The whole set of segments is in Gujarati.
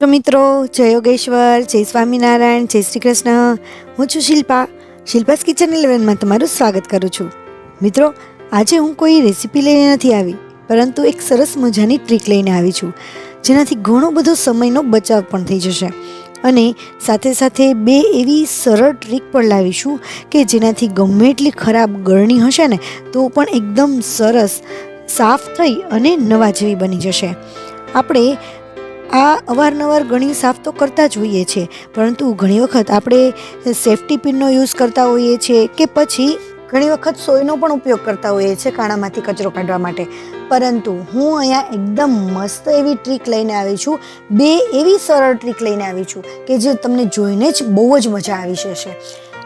તો મિત્રો, જય યોગેશ્વર, જય સ્વામિનારાયણ, જય શ્રી કૃષ્ણ. હું છું શિલ્પા. શિલ્પાસ કિચન ઇલેવનમાં તમારું સ્વાગત કરું છું. મિત્રો, આજે હું કોઈ રેસીપી લઈને નથી આવી, પરંતુ એક સરસ મજાની ટ્રીક લઈને આવી છું, જેનાથી ઘણો બધો સમયનો બચાવ પણ થઈ જશે. અને સાથે સાથે બે એવી સરળ ટ્રીક પણ લાવીશું કે જેનાથી ગમે એટલી ખરાબ ગળણી હશે ને, તો પણ એકદમ સરસ, સાફ થઈ અને નવા જેવી બની જશે. આપણે આ અવારનવાર ઘણી સાફ તો કરતા જ હોઈએ છીએ, પરંતુ ઘણી વખત આપણે સેફટી પિનનો યુઝ કરતા હોઈએ છીએ કે પછી ઘણી વખત સોયનો પણ ઉપયોગ કરતા હોઈએ છીએ કાણામાંથી કચરો કાઢવા માટે. પરંતુ હું અહીંયા એકદમ મસ્ત એવી ટ્રીક લઈને આવી છું, બે એવી સરળ ટ્રીક લઈને આવી છું કે જે તમને જોઈને જ બહુ જ મજા આવી જશે.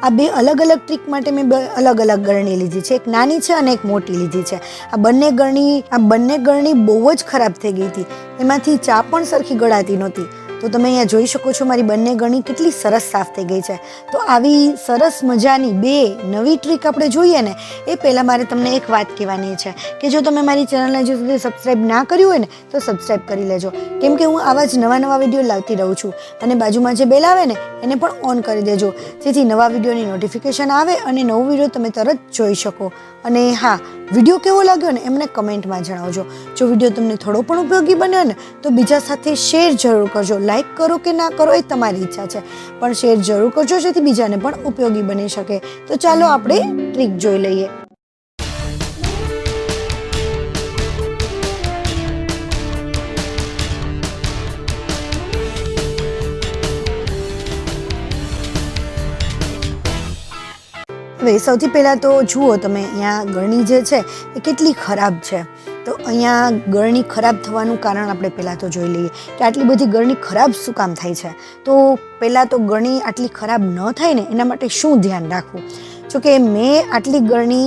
આ બે અલગ અલગ ટ્રીક માટે મેં બે અલગ અલગ ગરણી લીધી છે. એક નાની છે અને એક મોટી લીધી છે. આ બંને ગરણી, આ બંને ગરણી બહુ જ ખરાબ થઈ ગઈ હતી. એમાંથી ચા પણ સરખી ગળાતી નહોતી. તો તમે અહીંયા જોઈ શકો છો મારી બંને ગણી કેટલી સરસ સાફ થઈ ગઈ છે. તો આવી સરસ મજાની બે નવી ટ્રીક આપણે જોઈએ ને, એ પહેલાં મારે તમને એક વાત કહેવાની છે કે જો તમે મારી ચેનલને હજુ સુધી સબસ્ક્રાઈબ ના કર્યું હોય ને, તો સબસ્ક્રાઈબ કરી લેજો. કેમ કે હું આવા જ નવા નવા વીડિયો લાવતી રહું છું અને બાજુમાં જે બેલ આવે ને, એને પણ ઓન કરી દેજો. જેથી નવા વિડીયોની નોટિફિકેશન આવે અને નવો વીડિયો તમે તરત જોઈ શકો. અને હા વીડિયો કેવો લાગ્યો ને એમને કમેન્ટમાં જણાવજો. જો વીડિયો તમને થોડો પણ ઉપયોગી બન્યો ને તો બીજા સાથે શેર જરૂર કરજો. લાઇક કરો કે ના કરો એ તમારી ઈચ્છા છે. પણ શેર જરૂર કરજો જેથી બીજાને પણ ઉપયોગી બની શકે. તો ચાલો આપણે ટ્રીક જોઈ લઈએ. હવે સૌથી પહેલાં તો જુઓ તમે, અહીંયા ગળણી જે છે એ કેટલી ખરાબ છે. તો અહીંયા ગળણી ખરાબ થવાનું કારણ આપણે પહેલાં તો જોઈ લઈએ કે આટલી બધી ગળણી ખરાબ શું કામ થાય છે. તો પહેલાં તો ગળણી આટલી ખરાબ ન થાય ને, એના માટે શું ધ્યાન રાખવું? જોકે મેં આટલી ગળણી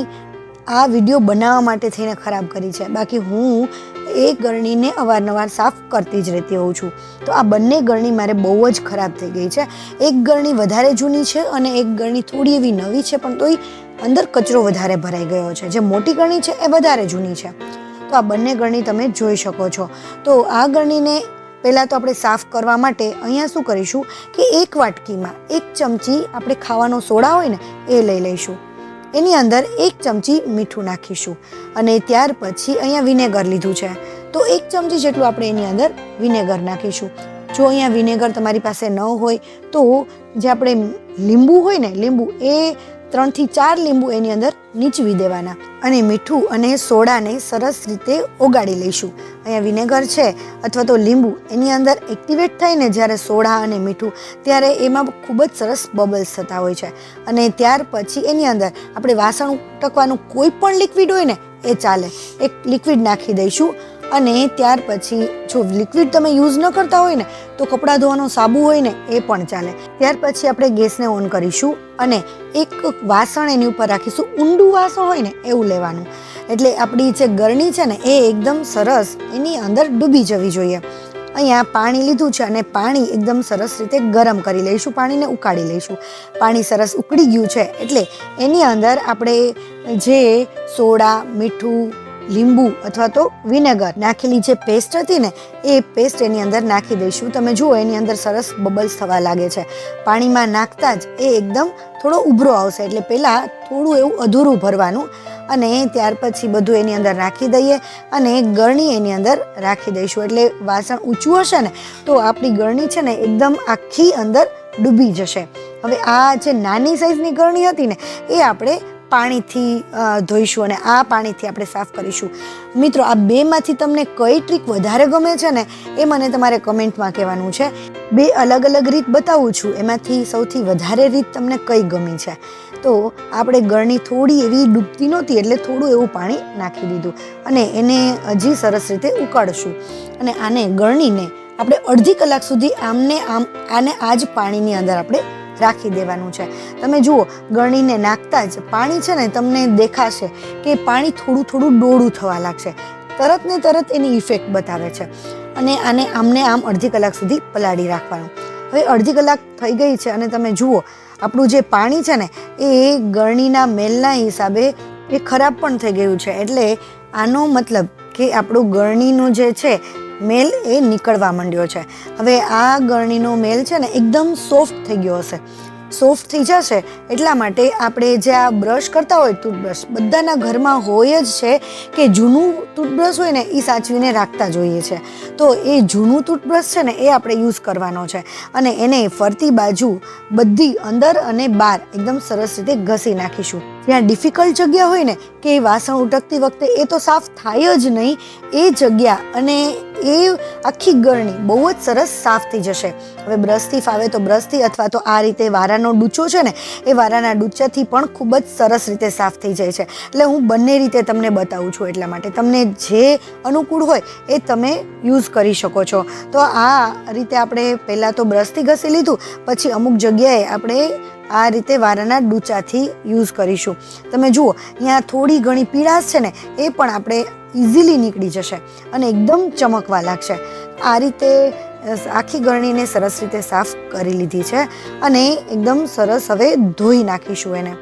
આ વીડિયો બનાવવા માટે થઈને ખરાબ કરી છે. બાકી હું એ ગરણીને અવારનવાર સાફ કરતી જ રહેતી હોઉં છું. તો આ બંને ગરણી મારે બહુ જ ખરાબ થઈ ગઈ છે. એક ગરણી વધારે જૂની છે અને એક ગરણી થોડી એવી નવી છે, પણ તોય અંદર કચરો વધારે ભરાઈ ગયો છે. જે મોટી ગરણી છે એ વધારે જૂની છે. તો આ બંને ગરણી તમે જોઈ શકો છો. તો આ ગરણીને પહેલાં તો આપણે સાફ કરવા માટે અહીંયા શું કરીશું કે એક વાટકીમાં એક ચમચી આપણે ખાવાનો સોડા હોય ને એ લઈ લઈશું. એની અંદર એક ચમચી મીઠું નાખીશું અને ત્યાર પછી અહીંયા વિનેગર લીધું છે. તો એક ચમચી જેટલું આપણે એની અંદર વિનેગર નાખીશું. જો અહીંયા વિનેગર તમારી પાસે ન હોય તો જે આપણે લીંબુ હોય ને લીંબુ એ ત્રણથી ચાર લીંબુ એની અંદર નીચવી દેવાના અને મીઠું અને સોડાને સરસ રીતે ઓગાળી લઈશું. અહીંયા વિનેગર છે અથવા તો લીંબુ એની અંદર એક્ટિવેટ થઈને જ્યારે સોડા અને મીઠું ત્યારે એમાં ખૂબ જ સરસ બબલ્સ થતા હોય છે. અને ત્યાર પછી એની અંદર આપણે વાસણ ઉટકવાનું કોઈ પણ લિક્વિડ હોય ને એ ચાલે. એક લિક્વિડ નાખી દઈશું. અને ત્યાર પછી જો લિક્વિડ તમે યુઝ ન કરતા હોય ને, તો કપડાં ધોવાનો સાબુ હોય ને, એ પણ ચાલે. ત્યાર પછી આપણે ગેસને ઓન કરીશું અને એક વાસણ એની ઉપર રાખીશું. ઊંડું વાસણ હોય ને, એવું લેવાનું. એટલે આપણી જે ગરણી છે ને, એ એકદમ સરસ એની અંદર ડૂબી જવી જોઈએ. અહીંયા પાણી લીધું છે અને પાણી એકદમ સરસ રીતે ગરમ કરી લઈશું, પાણીને ઉકાળી લઈશું. પાણી સરસ ઉકળી ગયું છે, એટલે એની અંદર આપણે જે સોડા, મીઠું લીંબુ અથવા તો વિનેગર નાખેલી જે પેસ્ટ હતી ને, એ પેસ્ટ એની અંદર નાખી દઈશું. તમે જુઓ, એની અંદર સરસ બબલ્સ થવા લાગે છે. પાણીમાં નાખતા જ એ એકદમ થોડો ઉભરો આવશે. એટલે પહેલાં થોડું એવું અધૂરું ભરવાનું અને ત્યાર પછી બધું એની અંદર નાખી દઈએ અને ગરણી એની અંદર રાખી દઈશું. એટલે વાસણ ઊંચું હશે ને, તો આપણી ગરણી છે ને એકદમ આખી અંદર ડૂબી જશે. હવે આ જે નાની સાઈઝની ગરણી હતી ને, એ આપણે પાણીથી ધોઈશું અને આ પાણીથી આપણે સાફ કરીશું. મિત્રો, આ બેમાંથી તમને કઈ ટ્રીક વધારે ગમે છે ને, એ મને તમારે કમેન્ટમાં કહેવાનું છે. બે અલગ અલગ રીત બતાવું છું, એમાંથી સૌથી વધારે રીત તમને કઈ ગમી છે? તો આપણે ગળણી થોડી એવી ડૂબતી નહોતી, એટલે થોડું એવું પાણી નાખી દીધું અને એને હજી સરસ રીતે ઉકાળશું. અને આને ગળણીને આપણે અડધી કલાક સુધી આમને, આમ, આને આ જ પાણીની અંદર આપણે રાખી દેવાનું છે. તમે જુઓ ગળણીને નાખતા જ પાણી છે ને તમને દેખાશે કે પાણી થોડું થોડું ડોળું થવા લાગશે. તરત ને તરત એની ઇફેક્ટ બતાવે છે. અને આને આમને આમ અડધી કલાક સુધી પલાળી રાખવાનું. હવે અડધી કલાક થઈ ગઈ છે અને તમે જુઓ, આપણું જે પાણી છે ને, એ ગળણીના મેલના હિસાબે એ ખરાબ પણ થઈ ગયું છે. એટલે આનો મતલબ કે આપણું ગળણીનું જે છે મેલ એ નીકળવા માંડ્યો છે. હવે આ ગરણીનો મેલ છે ને એકદમ સોફ્ટ થઈ ગયો હશે. સોફ્ટ થઈ જશે એટલા માટે આપણે જે આ બ્રશ કરતા હોય ટૂથબ્રશ, બધાના ઘરમાં હોય જ છે કે જૂનું ટૂથબ્રશ હોય ને એ સાચવીને રાખતા જોઈએ છે. તો એ જૂનું ટૂથબ્રશ છે ને એ આપણે યુઝ કરવાનો છે. અને એને ફરતી બાજુ બધી અંદર અને બહાર એકદમ સરસ રીતે ઘસી નાખીશું. જ્યાં ડિફિકલ્ટ જગ્યા હોય ને, કે એ વાસણ ઉટકતી વખતે એ તો સાફ થાય જ નહીં, એ જગ્યા અને એ આખી ગરણી બહુ જ સરસ સાફ થઈ જશે. હવે બ્રશથી ફાવે તો બ્રશથી અથવા તો આ રીતે વારાનો ડૂચો છે ને, એ વારાના ડૂચાથી પણ ખૂબ જ સરસ રીતે સાફ થઈ જાય છે. એટલે હું બંને રીતે તમને બતાવું છું એટલા માટે. તમને જે અનુકૂળ હોય એ તમે યુઝ કરી શકો છો. તો આ રીતે આપણે પહેલાં તો બ્રશથી ઘસી લીધું, પછી અમુક જગ્યાએ આપણે આ રીતે વારાના ડૂચાથી યુઝ કરીશું. તમે જુઓ, અહીંયા થોડી ઘણી પીળાશ છે ને, એ પણ આપણે ઇઝીલી નીકળી જશે અને એકદમ ચમકવા લાગશે. આ રીતે આખી ગરણીને સરસ રીતે સાફ કરી લીધી છે અને એકદમ સરસ હવે ધોઈ નાખીશું એને.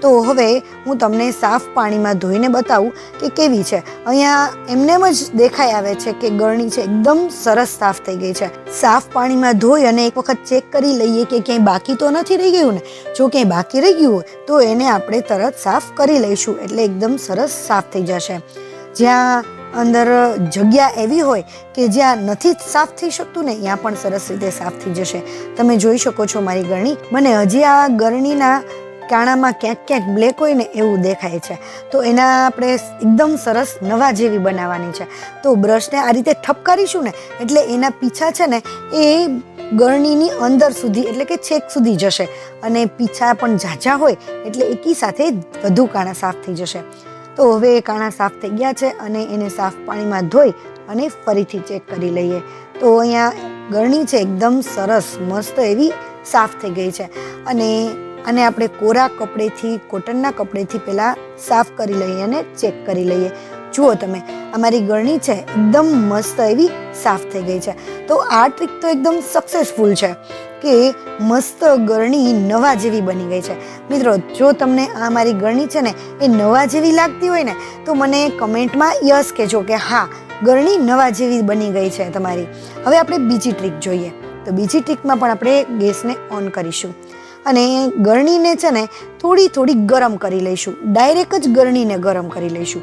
તો હવે હું તમને સાફ પાણીમાં ધોઈને બતાવું કે કેવી છે. અહીંયા એમનેમ જ દેખાઈ આવે છે કે ગરણી છે, એકદમ સરસ સાફ થઈ ગઈ છે. સાફ પાણીમાં ધોઈ અને એક વખત ચેક કરી લઈએ કે ક્યાંય બાકી તો નથી રહી ગયું ને? જો ક્યાંય બાકી રહી ગયું હોય, તો એને આપણે તરત સાફ કરી લઈશું, એટલે એકદમ સરસ સાફ થઈ જશે. જ્યાં અંદર જગ્યા એવી હોય કે જ્યાં નથી સાફ થઈ શકતું ને, ત્યાં પણ સરસ રીતે સાફ થઈ જશે. તમે જોઈ શકો છો મારી ગરણી. મને હજી આ ગરણીના કાણામાં ક્યાંક ક્યાંક બ્લેક હોય ને એવું દેખાય છે. તો એના આપણે એકદમ સરસ નવા જેવી બનાવવાની છે. તો બ્રશને આ રીતે ઠપકારીશું ને, એટલે એના પીછા છે ને એ ગરણીની અંદર સુધી, એટલે કે છેક સુધી જશે. અને પીછા પણ ઝાઝા હોય, એટલે એકી સાથે વધુ કાણા સાફ થઈ જશે. તો હવે એ કાણા સાફ થઈ ગયા છે અને એને સાફ પાણીમાં ધોઈ અને ફરીથી ચેક કરી લઈએ. તો અહીંયા ગરણી છે, એકદમ સરસ, મસ્ત એવી સાફ થઈ ગઈ છે. અને આને આપણે કોરા કપડેથી, કોટનના કપડેથી પહેલાં સાફ કરી લઈએ અને ચેક કરી લઈએ. જુઓ તમે, અમારી ગળણી છે એકદમ મસ્ત એવી સાફ થઈ ગઈ છે. તો આ ટ્રીક તો એકદમ સક્સેસફુલ છે કે મસ્ત ગરણી નવા જેવી બની ગઈ છે. મિત્રો, જો તમને આ મારી ગરણી છે ને એ નવા જેવી લાગતી હોય ને, તો મને કમેન્ટમાં યસ કહેજો કે હા ગરણી નવા જેવી બની ગઈ છે તમારી. હવે આપણે બીજી ટ્રીક જોઈએ. તો બીજી ટ્રીકમાં પણ આપણે ગેસને ઓન કરીશું. અને ગરણીને છે ને થોડી થોડી ગરમ કરી લઈશું. ડાયરેક્ટ જ ગરણીને ગરમ કરી લઈશું.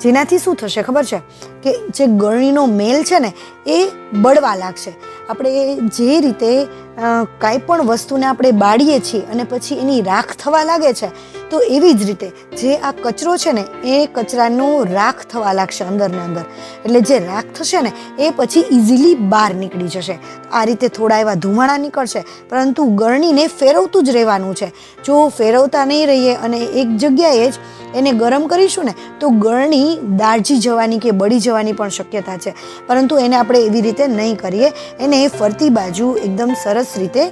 જેનાથી શું થશે ખબર છે? કે જે ગરણીનો મેલ છે ને એ બળવા લાગશે. આપણે જે રીતે કાંઈ પણ વસ્તુને આપણે બાળીએ છીએ અને પછી એની રાખ થવા લાગે છે, તો એવી જ રીતે જે આ કચરો છે ને, એ કચરાનો રાખ થવા લાગશે અંદર ને અંદર. એટલે જે રાખ થશે ને, એ પછી ઇઝીલી બહાર નીકળી જશે. આ રીતે થોડા એવા ધુમાડા નીકળશે, પરંતુ ગરણીને ફેરવતું જ રહેવાનું છે. જો ફેરવતા નહીં રહીએ અને એક જગ્યાએ જ એને ગરમ કરીશું ને, તો ગરણી દાળજી જવાની કે બળી જવાની પણ શક્યતા છે. પરંતુ એને આપણે એવી રીતે નહીં કરીએ. એને ફરતી બાજુ એકદમ સરસ રીતે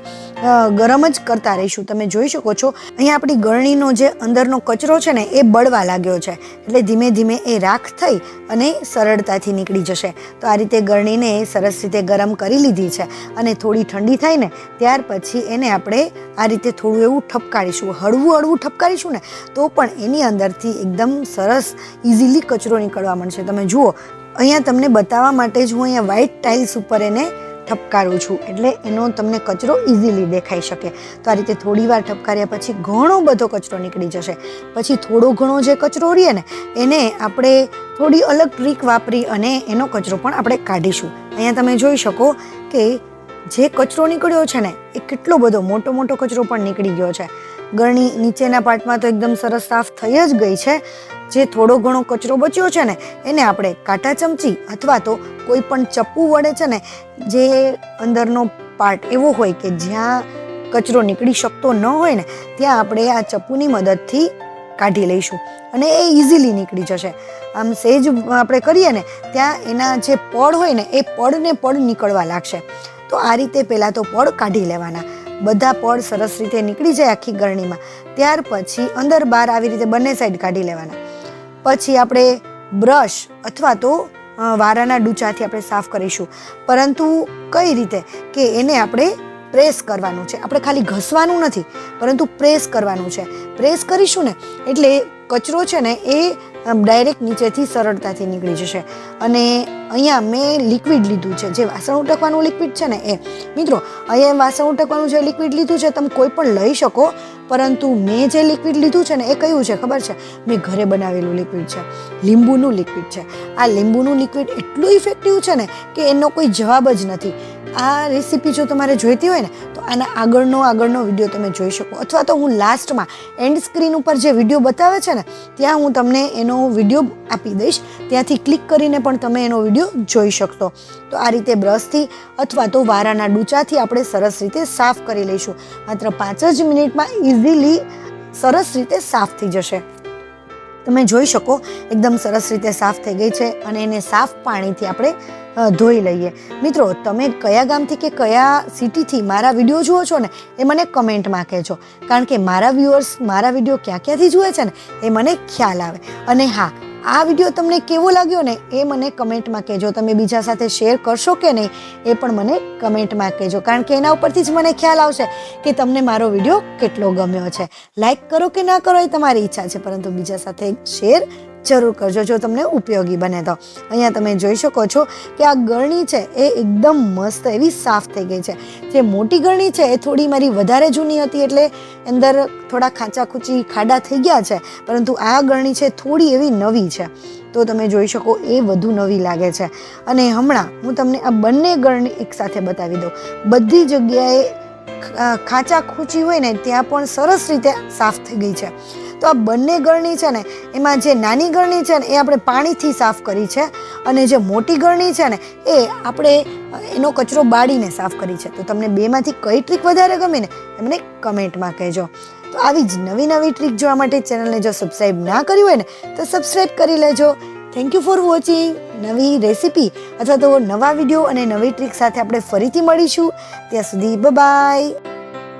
ગરમ જ કરતા રહીશું. તમે જોઈ શકો છો, અહીંયા આપણી ગળણીનો જે અંદરનો કચરો છે ને, એ બળવા લાગ્યો છે. એટલે ધીમે ધીમે એ રાખ થઈ અને સરળતાથી નીકળી જશે. તો આ રીતે ગરણીને સરસ રીતે ગરમ કરી લીધી છે અને થોડી ઠંડી થાય ને, ત્યાર પછી એને આપણે આ રીતે થોડું એવું ઠપકારીશું. હળવું હળવું ઠપકારીશું ને, તો પણ એની અંદરથી એકદમ સરસ ઇઝીલી કચરો નીકળવા મળશે તમે જુઓ, અહીંયા તમને બતાવવા માટે જ હું અહીંયા વ્હાઇટ ટાઇલ્સ ઉપર એને ઠપકારું છું. એટલે એનો તમને કચરો ઇઝીલી દેખાઈ શકે. તો આ રીતે થોડી વાર ઠપકાર્યા પછી ઘણો બધો કચરો નીકળી જશે. પછી થોડો ઘણો જે કચરો રહીએ ને, એને આપણે થોડી અલગ ટ્રીક વાપરી અને એનો કચરો પણ આપણે કાઢીશું. અહીંયા તમે જોઈ શકો કે જે કચરો નીકળ્યો છે ને, એ કેટલો બધો મોટો મોટો કચરો પણ નીકળી ગયો છે. ગરણી નીચેના પાર્ટમાં તો એકદમ સરસ સાફ થઈ જ ગઈ છે. જે થોડો ઘણો કચરો બચ્યો છે ને, એને આપણે કાંટા ચમચી અથવા તો કોઈ પણ ચપ્પુ વડે છે ને, જે અંદરનો પાર્ટ એવો હોય કે જ્યાં કચરો નીકળી શકતો ન હોય ને, ત્યાં આપણે આ ચપ્પુની મદદથી કાઢી લઈશું અને એ ઇઝીલી નીકળી જશે. આમ સેજ આપણે કરીએ ને, ત્યાં એના જે પડ હોય ને, એ પડને પડ નીકળવા લાગશે. તો આ રીતે પહેલાં તો પડ કાઢી લેવાના. બધા પડ સરસ રીતે નીકળી જાય આખી ગરણીમાં. ત્યાર પછી અંદર બહાર આવી રીતે બંને સાઈડ કાઢી લેવાના. પછી આપણે બ્રશ અથવા તો વારાના ડૂચાથી આપણે સાફ કરીશું. પરંતુ કઈ રીતે? કે એને આપણે પ્રેસ કરવાનું છે. આપણે ખાલી ઘસવાનું નથી, પરંતુ પ્રેસ કરવાનું છે. પ્રેસ કરીશું ને, એટલે કચરો છે ને એ ડાયરેક્ટ નીચેથી સરળતાથી નીકળી જશે. અને અહીંયા મેં લિક્વિડ લીધું છે. જે વાસણ ઉટકવાનું લિક્વિડ છે ને એ. મિત્રો, અહીંયા વાસણ ઉટકવાનું જે લિક્વિડ લીધું છે, તમે કોઈ પણ લઈ શકો, પરંતુ મેં જે લિક્વિડ લીધું છે ને એ કયું છે ખબર છે? મેં ઘરે બનાવેલું લિક્વિડ છે. લીંબુનું લિક્વિડ છે. આ લીંબુનું લિક્વિડ એટલું ઇફેક્ટિવ છે ને કે એનો કોઈ જવાબ જ નથી. આ રેસીપી જો તમારે જોઈતી હોય ને, તો આના આગળનો આગળનો વીડિયો તમે જોઈ શકો. અથવા તો હું લાસ્ટમાં એન્ડ સ્ક્રીન ઉપર જે વીડિયો બતાવે છે ને, ત્યાં હું તમને એનો વીડિયો આપી દઈશ. ત્યાંથી ક્લિક કરીને પણ તમે એનો વીડિયો જોઈ શકશો. તો આ રીતે બ્રશથી અથવા તો વારાના ડૂચાથી આપણે સરસ રીતે સાફ કરી લઈશું. માત્ર પાંચ જ મિનિટમાં ઇઝીલી સરસ રીતે સાફ થઈ જશે. તમે જોઈ શકો, એકદમ સરસ રીતે સાફ થઈ ગઈ છે અને એને સાફ પાણીથી આપણે ધોઈ લઈએ. મિત્રો, તમે કયા ગામથી કે કયા સિટીથી મારા વીડિયો જુઓ છો ને, એ મને કમેન્ટમાં કહેજો. કારણ કે મારા વ્યુઅર્સ મારા વીડિયો ક્યાં ક્યાંથી જુએ છે ને, એ મને ખ્યાલ આવે. અને હા આ વીડિયો તમને કેવો લાગ્યો ને એ મને કમેન્ટમાં કહેજો. તમે બીજા સાથે શેર કરશો કે નહીં એ પણ મને કમેન્ટમાં કહેજો. કારણ કે એના ઉપરથી જ મને ખ્યાલ આવશે કે તમને મારો વીડિયો કેટલો ગમ્યો છે. લાઈક કરો કે ના કરો એ તમારી ઈચ્છા છે. પરંતુ બીજા સાથે શેર જરૂર કરજો, જો તમને ઉપયોગી બને તો. અહીંયા તમે જોઈ શકો છો કે આ ગળણી છે એ એકદમ મસ્ત એવી સાફ થઈ ગઈ છે. જે મોટી ગરણી છે એ થોડી મારી વધારે જૂની હતી એટલે અંદર થોડા ખાંચા ખૂચી ખાડા થઈ ગયા છે, પરંતુ આ ગળણી છે થોડી એવી નવી છે. તો તમે જોઈ શકો એ વધુ નવી લાગે છે. અને હમણાં હું તમને આ બંને ગળણી એકસાથે બતાવી દઉં. બધી જગ્યાએ ખાંચા ખૂચી હોય ને ત્યાં પણ સરસ રીતે સાફ થઈ ગઈ છે. તો આ બંને ગરણી છે ને, એમાં જે નાની ગરણી છે ને, એ આપણે પાણીથી સાફ કરી છે અને જે મોટી ગરણી છે ને, એ આપણે એનો કચરો બાળીને સાફ કરી છે. તો તમને બેમાંથી કઈ ટ્રીક વધારે ગમે ને એ મને કમેન્ટમાં કહેજો. તો આવી જ નવી નવી ટ્રીક જોવા માટે ચેનલને જો સબસ્ક્રાઈબ ના કરી હોય ને, તો સબસ્ક્રાઈબ કરી લેજો. થેન્ક યુ ફોર વોચિંગ નવી રેસીપી અથવા તો નવા વીડિયો અને નવી ટ્રીક સાથે આપણે ફરીથી મળીશું. ત્યાં સુધી બાય